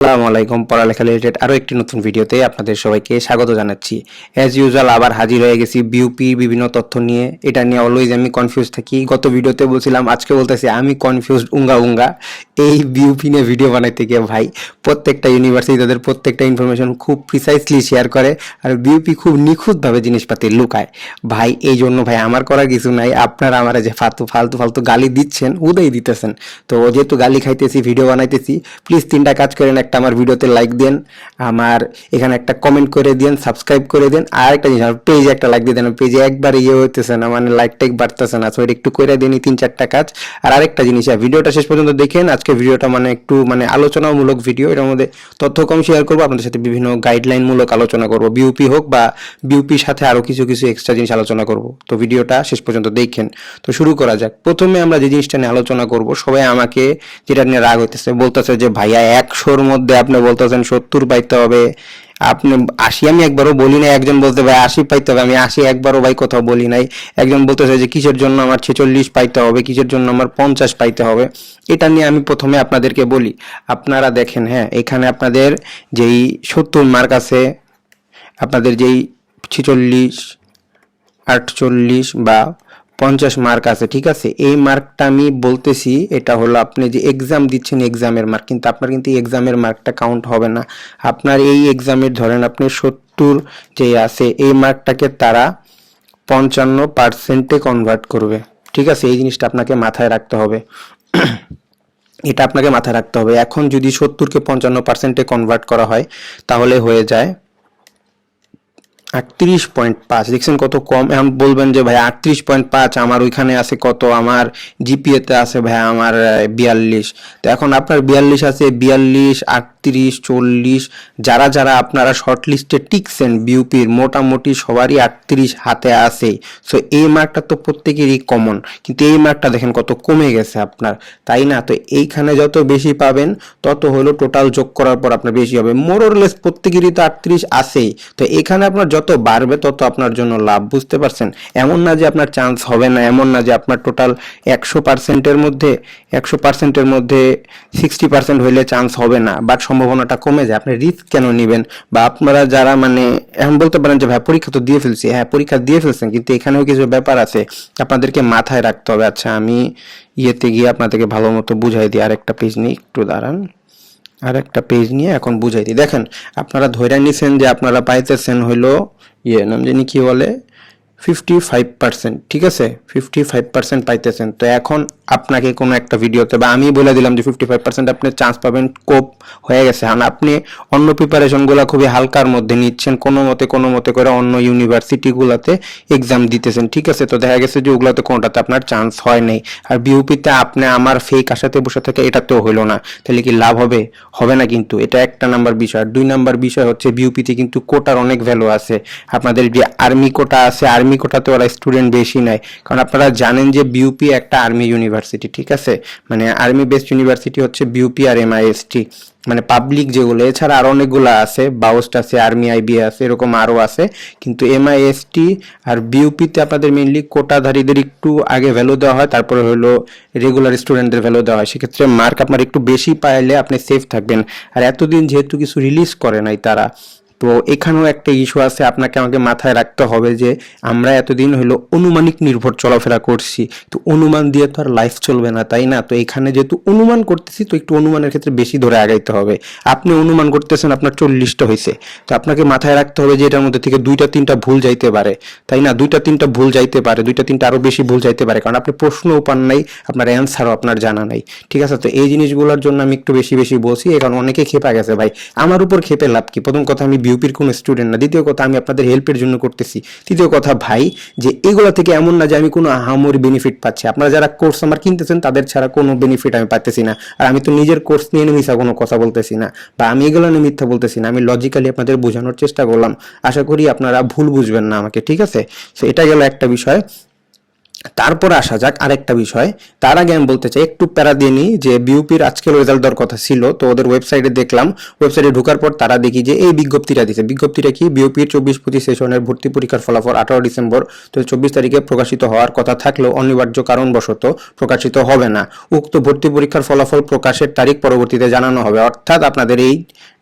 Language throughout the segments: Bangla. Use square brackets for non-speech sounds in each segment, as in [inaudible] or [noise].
আসসালামু আলাইকুম, পড়ালেখা রিলেটেড আরও একটি নতুন ভিডিওতে আপনাদের সবাইকে স্বাগত জানাচ্ছি। অ্যাজ ইউজুয়াল আবার হাজির হয়ে গেছি বিউপির বিভিন্ন তথ্য নিয়ে। এটা নিয়ে অলওয়েজ আমি কনফিউজ থাকি। গত ভিডিওতে বলছিলাম, আজকে বলতেছি আমি কনফিউজ উঙ্গা উঙ্গা। এই বিউপি নিয়ে ভিডিও বানাইতে গিয়ে ভাই, প্রত্যেকটা ইউনিভার্সিটি তাদের প্রত্যেকটা ইনফরমেশন খুব প্রিসাইসলি শেয়ার করে আর বিউপি খুব নিখুঁতভাবে জিনিসপাতি লুকায়। ভাই এই জন্য ভাই আমার করার কিছু নাই। আপনারা আমার যে ফালতু ফালতু ফালতু গালি দিচ্ছেন উদয় দিতেছেন। তো যেহেতু গালি খাইতেছি ভিডিও বানাইতেছি প্লিজ তিনটা কাজ করেন। একটা আমার ভিডিওতে লাইক দেন, আমার এখানে একটা কমেন্ট করে দেন সাবস্ক্রাইব করে দেন, আর একটা জিনিস, আমার পেজে একটা লাইক দিয়ে দেন পেজে একবার ইয়ে হইতেছে না মানে লাইক টাইক বাড়তেছে না সো এটা একটু করে দিন তিন চারটা কাজ। আর আরেকটা জিনিস আর ভিডিওটা শেষ পর্যন্ত দেখেন, আজকে ভিডিওটা মানে একটু মানে আলোচনামূলক ভিডিও এটার মধ্যে তথ্য কম শেয়ার করব, আপনাদের সাথে বিভিন্ন গাইডলাইন মূলক আলোচনা করব বিউপি হোক বা বিউপির সাথে আরও কিছু কিছু এক্সট্রা জিনিস আলোচনা করব। তো ভিডিওটা শেষ পর্যন্ত দেখেন। তো শুরু করা যাক। প্রথমে আমরা যে জিনিসটা নিয়ে আলোচনা করব, সবাই আমাকে যেটা নিয়ে রাগ হইতেছে, বলতেছে যে ভাইয়া একশোর মধ্যে আপনি বলতেছেন সত্তর পাইতে হবে। আপনি আশি, আমি একবারও বলি নাই, একজন বলতে ভাই, আশি পাইতে হবে। আমি আশি একবারও ভাই কোথাও বলি নাই। একজন বলতেছে যে, কিসের জন্য আমার ছেচল্লিশ পাইতে হবে? কিসের জন্য আমার পঞ্চাশ পাইতে হবে? এটা নিয়ে আমি প্রথমে আপনাদেরকে বলি। আপনারা দেখেন হ্যাঁ এখানে আপনাদের যেই সত্তর মার্ক আছে, আপনাদের যেই ছেচল্লিশ, আটচল্লিশ বা পঞ্চাশ মার্ক আছে, ঠিক আছে? এই মার্কটা আমি বলতেছি, এটা হলো আপনি যে এক্সাম দিচ্ছেন এক্সামের মার্ক কিন্তু আপনার কিন্তু এক্সামের মার্কটা কাউন্ট হবে না। আপনার এই এক্সামের ধরেন আপনি সত্তর যে আছে, এই মার্কটাকে তারা পঞ্চান্ন পার্সেন্টে কনভার্ট করবে। ঠিক আছে? এই জিনিসটা আপনাকে মাথায় রাখতে হবে। [clears throat] এটা আপনাকে মাথায় রাখতে হবে। এখন যদি সত্তরকে পঞ্চান্ন পার্সেন্টে কনভার্ট করা হয়, তাহলে হয়ে যায় আটত্রিশ পয়েন্ট পাঁচ। দেখছেন কত কম? এখন বলবেন যে ভাই আটত্রিশ পয়েন্ট পাঁচ, আমার ওইখানে আছে কত? আমার জিপিএতে আছে ভাই আমার বিয়াল্লিশ। তো এখন আপনার বিয়াল্লিশ আছে, বিয়াল্লিশ, আটত্রিশ, চল্লিশ, যারা যারা আপনারা শর্ট লিস্টে টিকছেন, বিউপির, মোটামুটি সবারই আটত্রিশ হাতে আছে। সো এই মার্কটা তো প্রত্যেকেরই কমন কিন্তু এই মার্কটা দেখেন কত কমে গেছে আপনার, তাই না? তো এইখানে যত বেশি পাবেন, তত হলো টোটাল যোগ করার পর আপনার বেশি হবে। মোরলেস প্রত্যেকেরই তো আটত্রিশ আছেই। তো এখানে আপনার যত বাড়বে তত আপনার জন্য লাভ, বুঝতে পারছেন? এমন না যে আপনার চান্স হবে না, এমন না যে আপনার টোটাল একশো পার্সেন্টের মধ্যে, একশো পার্সেন্টের মধ্যে সিক্সটি পার্সেন্ট হইলে চান্স হবে না বাট সম্ভাবনাটা কমে যায়। আপনি রিস্ক কেন নেবেন? বা আপনারা যারা মানে এখন বলতে পারেন যে, ভাই, পরীক্ষা তো দিয়ে ফেলছি। হ্যাঁ পরীক্ষা দিয়ে ফেলছেন, কিন্তু এখানেও কিছু ব্যাপার আছে। আপনাদেরকে মাথায় রাখতে হবে। আচ্ছা আমি ইয়েতে গিয়ে আপনাদেরকে ভালো মতো বুঝাই দিই। আরেকটা পেজ নিয়ে একটু দাঁড়ান। আর একটা পেজ নিয়ে এখন বুঝাই দিই। দেখেন, আপনারা ধরে নিছেন যে আপনারা পাইতেছেন হইল ইয়ে নাম জানি কি বলে? ফিফটি ফাইভ পার্সেন্ট ঠিক আছে? ফিফটি ফাইভ পার্সেন্ট পাইতেছেন। তো এখন আপনাকে কোনো একটা ভিডিওতে বা আমি বলে দিলাম যে ফিফটি ফাইভ পার্সেন্ট আপনি চান্স পাবেন, কোপ হয়ে গেছে। আর আপনি অন্য প্রিপারেশনগুলো খুবই হালকার মধ্যে নিচ্ছেন, কোনো মতে কোনো মতে করে অন্য ইউনিভার্সিটিগুলোতে এক্সাম দিতেছেন, ঠিক আছে? তো দেখা গেছে যে ওগুলোতে কোনোটাতে আপনার চান্স হয় নাই। আর বিউপিতে আপনি আমার ফেক আশাতে বসে থাকে এটাতেও হইল না। তাহলে কি লাভ হবে? হবে না কিন্তু। এটা একটা নাম্বার বিষয়। আর দুই নাম্বার বিষয় হচ্ছে বিউপিতে কিন্তু কোটার অনেক ভ্যালু আছে। আপনাদের যে আর্মি কোটা আছে আর্মি কোটাতে ওরা স্টুডেন্ট বেশি নেয়। কারণ আপনারা জানেন যে বিউপি একটা আর্মি ইউনিভার্সিটি ঠিক আছে? মানে আর্মি বেসড ইউনিভার্সিটি হচ্ছে বিউপি আর এমআইএসটি মানে পাবলিক যেগুলো, এছাড়া আরও অনেকগুলো আছে বাউস্ট আছে আর্মি আইবি আছে, এরকম আরও আছে। কিন্তু এমআইএসটি আর বিউপিতে আপনাদের মেনলি কোটাধারীদের একটু আগে ভ্যালু দেওয়া হয়, তারপরে হলো রেগুলার স্টুডেন্টদের ভ্যালু দেওয়া হয়। সেক্ষেত্রে মার্ক আপনার একটু বেশি পাইলে আপনি সেফ থাকবেন। আর এতদিন যেহেতু কিছু রিলিজ করে নাই তারা তো এখানেও একটা ইস্যু আছে, আপনাকে আমাকে মাথায় রাখতে হবে যে আমরা এতদিন হলো অনুমানিক নির্ভর চলাফেরা করছি। তো অনুমান দিয়ে তো আর লাইফ চলবে না, তাই না? তো এখানে যেহেতু অনুমান করতেছি, তো একটু অনুমানের ক্ষেত্রে বেশি ধরে আগাইতে হবে। আপনি অনুমান করতেছেন, আপনার চল্লিশটা হয়েছে তো আপনাকে মাথায় রাখতে হবে যে এটার মধ্যে থেকে দুইটা, তিনটা ভুল যাইতে পারে। তাই না? দুইটা, তিনটা ভুল যাইতে পারে, দুইটা, তিনটা আরও বেশি ভুল যাইতে পারে। কারণ আপনি প্রশ্নও পান নাই, আপনার অ্যান্সারও আপনার জানা নাই। ঠিক আছে? তো এই জিনিসগুলোর জন্য আমি একটু বেশি বেশি বলছি এখন অনেকে খেপা গেছে ভাই। আমার উপর খেপে লাভ কি? প্রথম কথা আমি বিউপির কোনো স্টুডেন্ট না। দ্বিতীয় কথা, আমি আপনাদের হেল্পের জন্য করতেছি। তৃতীয় কথা, ভাই, যে এগুলো থেকে এমন না যে আমি কোনো আহামরি বেনিফিট পাচ্ছি। আপনারা যারা কোর্স আমার কিনতেছেন, তাদের ছাড়া কোনো বেনিফিট আমি পাচ্তেছি না। আর আমি তো নিজের কোর্স নিয়ে মিশা কোনো কথা বলতেছি না। বা আমি এগুলো নিয়ে মিথ্যা বলতেছি না। আমি লজিক্যালি আপনাদের বোঝানোর চেষ্টা করলাম। আশা করি আপনারা ভুল বুঝবেন না আমাকে, ঠিক আছে? তো এটা গেল একটা বিষয়। তারপরে আসা যাক আরেকটা বিষয়। তার আগে আমি বলতে চাই, একটু প্যারা দিয়ে নিই যে বিউপির আজকের রেজাল্ট দেওয়ার কথা ছিল, তো ওদের ওয়েবসাইটে দেখলাম। ওয়েবসাইটে ঢোকার পর তারা দেখি যে এই বিজ্ঞপ্তিটা দিছে। বিজ্ঞপ্তিটা কি? বিউপির চব্বিশ পঁচিশ সেশনের ভর্তি পরীক্ষার ফলাফল আঠারো ডিসেম্বর, তো চব্বিশ তারিখে প্রকাশিত হওয়ার কথা থাকলেও অনিবার্য কারণবশত প্রকাশিত হবে না। উক্ত ভর্তি পরীক্ষার ফলাফল প্রকাশের তারিখ পরবর্তীতে জানানো হবে। অর্থাৎ আপনাদের এই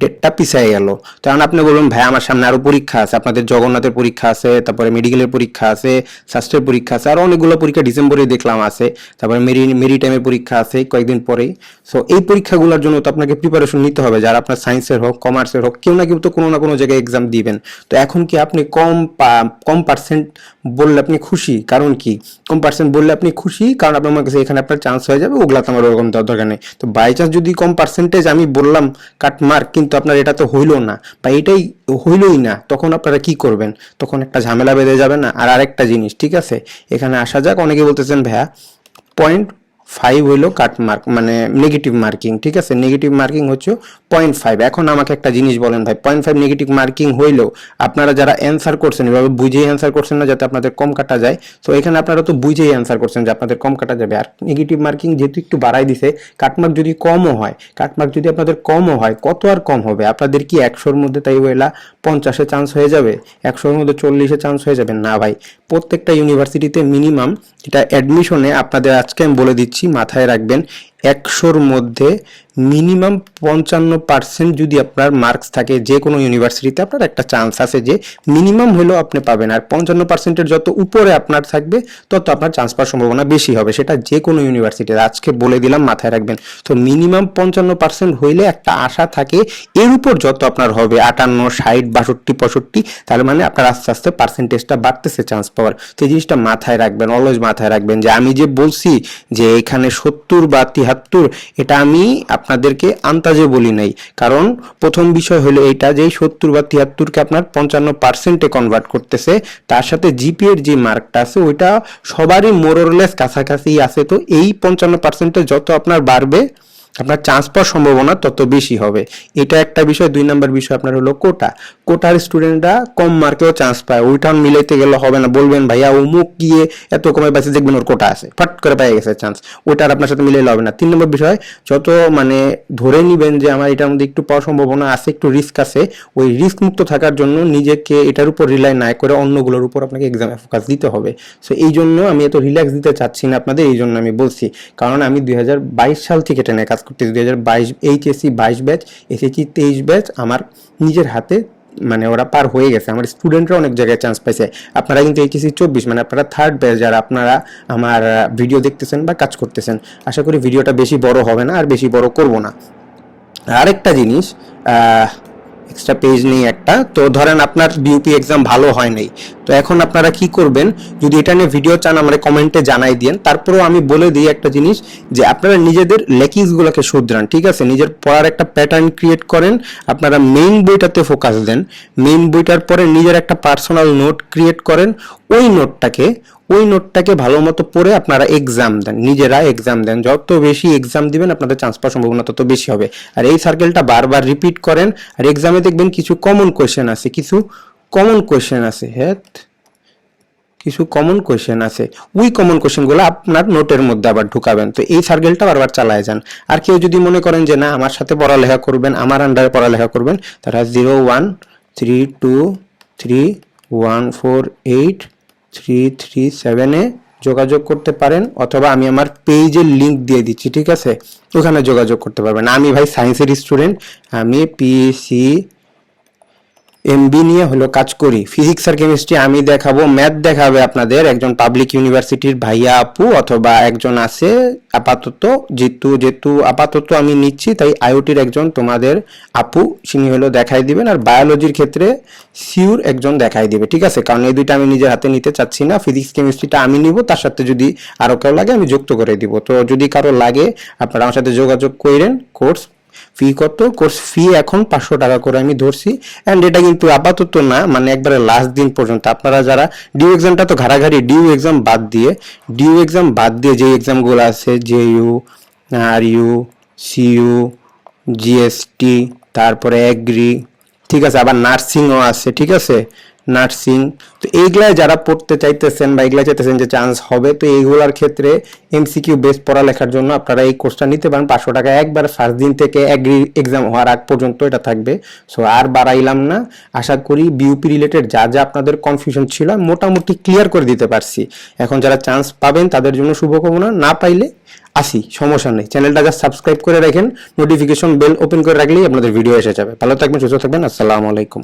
ডেটটা পিছিয়ে গেল। কারণ আপনি বলবেন ভাই, আমার সামনে আরও পরীক্ষা আছে। আপনাদের জগন্নাথের পরীক্ষা আছে, তারপরে মেডিকেলের পরীক্ষা আছে, স্বাস্থ্যের পরীক্ষা আছে, আর অনেকগুলো পরীক্ষা ডিসেম্বরে দেখলাম আছে, তারপরে মেরি মেরিটাইমের পরীক্ষা আছে কয়েকদিন পরেই। সো এই পরীক্ষাগুলোর জন্য তো আপনাকে প্রিপারেশন নিতে হবে, যারা আপনার সায়েন্সের হোক কমার্সের হোক, কেউ না কেউ তো কোনো না কোনো জায়গায় এক্সাম দিবেন। তো এখন কি আপনি কম কম পার্সেন্ট বললে আপনি খুশি? কারণ কি? কম পার্সেন্ট বললে আপনি খুশি, কারণ আপনার কাছে এখানে আপনার চান্স হয়ে যাবে, ওগুলা তো আমার ওরকম দরকার নেই। তো বাই চান্স যদি কম পার্সেন্টেজ আমি বললাম কাট মার্ক কিন্তু আপনার এটা তো হইল না, বা এটাই হইলই না, তখন আপনারা কি করবেন? তখন একটা ঝামেলা বেঁধে যাবে না? আর আরেকটা জিনিস, ঠিক আছে? এখানে আসা যাক। অনেকে বলতেছেন ভাইয়া পয়েন্ট ফাইভ হইল কাট মার্ক মানে নেগেটিভ মার্কিং ঠিক আছে? নেগেটিভ মার্কিং হচ্ছে পয়েন্ট ফাইভ এখন আমাকে একটা জিনিস বলেন ভাই পয়েন্ট ফাইভ নেগেটিভ মার্কিং হইলেও আপনারা যারা অ্যান্সার করছেন, এভাবে বুঝেই অ্যান্সার করছেন না যাতে আপনাদের কম কাটা যায়। তো এখানে আপনারা তো বুঝেই অ্যান্সার করছেন যে আপনাদের কম কাটা যাবে। আর নেগেটিভ মার্কিং যেহেতু একটু বাড়াই দিছে কাটমার্ক যদি কমও হয় কাটমার্ক যদি আপনাদের কমও হয়, কত আর কম হবে? আপনাদের কি একশোর মধ্যে তাই ওইলা পঞ্চাশে চান্স হয়ে যাবে? একশোর মধ্যে চল্লিশে চান্স হয়ে যাবে? না ভাই, প্রত্যেকটা ইউনিভার্সিটিতে মিনিমাম এটা অ্যাডমিশনে আপনাদের আজকে আমি বলে দিচ্ছি মাথায় রাখবেন একশোর মধ্যে মিনিমাম পঞ্চান্ন পার্সেন্ট যদি আপনার মার্কস থাকে যে কোনো ইউনিভার্সিটিতে আপনার একটা চান্স আছে যে মিনিমাম হলেও আপনি পাবেন। আর পঞ্চান্ন পার্সেন্টের যত উপরে আপনার থাকবে, তত আপনার চান্স পাওয়ার সম্ভাবনা বেশি হবে। সেটা যে কোনো ইউনিভার্সিটিতে আজকে বলে দিলাম, মাথায় রাখবেন। তো মিনিমাম পঞ্চান্ন পার্সেন্ট হইলে একটা আশা থাকে, এর উপর যত আপনার হবে, আটান্ন, ষাট, বাষট্টি, পঁয়ষট্টি, তার মানে আপনার আস্তে আস্তে পার্সেন্টেজটা বাড়তেছে চান্স পাওয়ার। তো এই জিনিসটা মাথায় রাখবেন অলওয়েজ মাথায় রাখবেন যে আমি যে বলছি যে এখানে সত্তর বা তিহাত্তর এটা আমি আপনাদেরকে আন্তাজে বলি নাই। কারণ প্রথম বিষয় হলো এইটা যে সত্তর বা তিয়াত্তরকে আপনার পঞ্চান্ন পার্সেন্টে কনভার্ট করতেছে, তার সাথে জিপিএর যে মার্কটা আছে, ওইটা সবারই মোরলেস কাছাকাছি আছে। তো এই পঞ্চান্ন পার্সেন্টে যত আপনার বাড়বে আপনার চান্স পাওয়ার সম্ভাবনা তত বেশি হবে। এটা একটা বিষয়। দুই নাম্বার বিষয় আপনার হলো কোটা। কোটার স্টুডেন্টরা কম মার্কেও চান্স পায়। ওইটা মিলাইতে গেলে হবে না। বলবেন, ভাইয়া, অমুক গিয়ে এত কমে পাইছে, দেখবেন ওর কোটা আছে। ফাট করে পেয়ে গেছে চান্স ওইটা আর আপনার সাথে মিলাইলে হবে না। তিন নম্বর বিষয়, যত মানে ধরে নিবেন যে আমার এটার মধ্যে একটু পাওয়ার সম্ভাবনা আছে, একটু রিস্ক আছে, ওই রিস্ক মুক্ত থাকার জন্য নিজেকে এটার উপর রিলাই না করে অন্যগুলোর উপর আপনাকে এক্সামে ফোকাস দিতে হবে। সো এই জন্য আমি এত রিল্যাক্স দিতে চাচ্ছি না আপনাদের, এই জন্য আমি বলছি। কারণ আমি দুই হাজার বাইশ সাল থেকে এটা নিয়ে কাজ করতেছি দু হাজার বাইশ এইচএসসি বাইশ ব্যাচ এসএসসি তেইশ ব্যাচ আমার নিজের হাতে মানে ওরা পার হয়ে গেছে। আমার স্টুডেন্টরা অনেক জায়গায় চান্স পাইছে। আপনারা কিন্তু এইচএসসি চব্বিশ মানে আপনারা থার্ড ব্যাচ যারা আপনারা আমার ভিডিও দেখতেছেন বা কাজ করতেছেন, আশা করি ভিডিওটা বেশি বড় হবে না আর বেশি বড় করব না। আরেকটা জিনিস এক্সট্রা পেজ নেই একটা। তো ধরেন আপনার বিউপি এক্সাম ভালো হয় নাই তো এখন আপনারা কি করবেন? যদি এটা নিয়ে ভিডিও চান, আমার কমেন্টে জানাই দিন তারপরেও আমি বলে দিই একটা জিনিস, যে আপনারা নিজেদের লেকিংসগুলোকে শুধরান, ঠিক আছে? নিজের পড়ার একটা প্যাটার্ন ক্রিয়েট করেন, আপনারা মেইন বইটাতে ফোকাস দেন। মেইন বইটার পরে নিজের একটা পার্সোনাল নোট ক্রিয়েট করেন। ওই নোটটাকে ওই নোটটাকে ভালো মতো পড়ে আপনারা এক্সাম দেন, নিজেরা এক্সাম দেন। যত বেশি এক্সাম দিবেন, আপনাদের চান্স পাওয়ার সম্ভাবনা তত বেশি হবে। আর এই সার্কেলটা বারবার রিপিট করেন, আর এক্সামে দেখবেন কিছু কমন কোয়েশ্চেন আছে, কিছু কমন কোয়েশ্চেন আছে হ্যাঁ কিছু কমন কোয়েশ্চেন আছে। ওই কমন কোয়েশ্চেনগুলো আপনার নোটের মধ্যে আবার ঢুকাবেন। তো এই সার্কেলটা বারবার চালায় যান। আর কেউ যদি মনে করেন যে, না, আমার সাথে পড়ালেখা করবেন, আমার আন্ডারে পড়ালেখা করবেন, তারা zero one three two three one four eight three three সেভেনে যোগাযোগ করতে পারেন অথবা আমি আমার পেজের লিঙ্ক দিয়ে দিচ্ছি, ঠিক আছে? ওখানে যোগাযোগ করতে পারবেন। আমি ভাই সায়েন্সের স্টুডেন্ট আমি পিএসসি এমবি নিয়ে হলো কাজ করি। ফিজিক্স আর কেমিস্ট্রি আমি দেখাবো ম্যাথ দেখাবে আপনাদের। একজন পাবলিক ইউনিভার্সিটির ভাইয়া আপু অথবা একজন আছে, আপাতত যেহেতু যেহেতু আপাতত আমি নিচ্ছি, তাই আইওটির একজন তোমাদের আপু তিনি হলো দেখাই দিবেন। আর বায়োলজির ক্ষেত্রে সিউর একজন দেখাই দিবে, ঠিক আছে? কারণ এই দুইটা আমি নিজের হাতে নিতে চাচ্ছি না। ফিজিক্স কেমিস্ট্রিটা আমি নিব, তার সাথে যদি আরও কেউ লাগে আমি যুক্ত করে দিব। তো যদি কারও লাগে, আপনারা আমার সাথে যোগাযোগ করেন কোর্স ফি কত? কোর্স ফি এখন পাঁচশো টাকা করে আমি ধরছি। অ্যান্ড এটা কিন্তু আপাতত না মানে একবারে লাস্ট দিন পর্যন্ত। আপনারা যারা ডিউ এক্সামটা তো ঘাড়াঘাড়ি ডিউ এক্সাম বাদ দিয়ে ডিউ এক্সাম বাদ দিয়ে যে এক্সামগুলো আছে J U R U CU GST তারপরে এগ্রি ঠিক আছে, আবার নার্সিংও আছে, ঠিক আছে? নার্সিং। তো এইগুলায় যারা পড়তে চাইতেছেন বা এগুলা চাইতেছেন যে চান্স হবে, তো এইগুলার ক্ষেত্রে এমসিকিউ বেস পড়ালেখার জন্য আপনারা এই কোর্সটা নিতে পারেন। পাঁচশো টাকা একবার ফার্স্ট দিন থেকে এগ্রি এক্সাম হওয়ার আগ পর্যন্ত এটা থাকবে। সো আর বাড়াইলাম না। আশা করি বিউপি রিলেটেড যা যা আপনাদের কনফিউশন ছিল মোটামুটি ক্লিয়ার করে দিতে পারছি। এখন যারা চান্স পাবেন, তাদের জন্য শুভকামনা। না পাইলে আসি, সমস্যা নেই। চ্যানেলটা জাস্ট সাবস্ক্রাইব করে রাখেন। নোটিফিকেশন বেল ওপেন করে রাখলেই আপনাদের ভিডিও এসে যাবে। ভালো থাকবেন, সুস্থ থাকবেন। আসসালামু আলাইকুম।